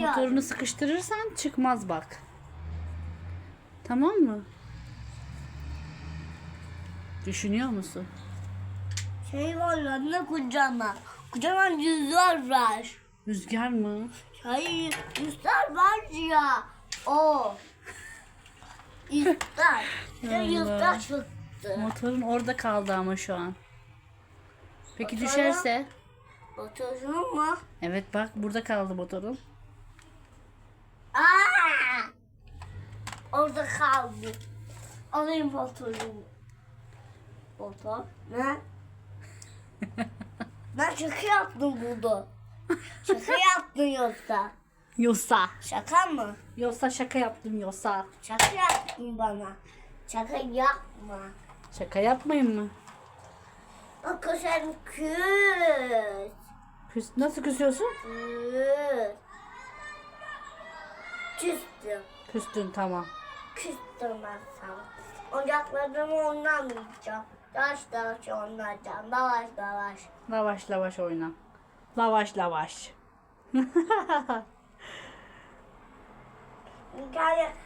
Motorunu sıkıştırırsan çıkmaz bak. Tamam mı? Düşünüyor musun? Şey var ya ne kocaman. Yüzler var. Rüzgar mı? Hayır yüzler var ya. O. Ya Allah. yüzler çıktı. Motorun orada kaldı ama şu an. Peki Motoru- düşerse? Otursun mu? Evet bak burada kaldı motorun. Orada kaldı. Alayım motorumu. Motor. Ne? ben şaka yaptım burada. Şaka yaptın yoksa. Yosa. Şaka mı? Yosa şaka yaptım yosa. Şaka yaptın bana. Şaka yapma. Şaka yapmayın mı? Bak sen küs. Küs, nasıl küsüyorsun? Küs. Küstüm. Küstün tamam. Sana. Oyuncaklarımı oynamayacağım. Yavaş yavaş oynayacağım. Yavaş yavaş. Lavaş lavaş oyna. Lavaş lavaş. Gel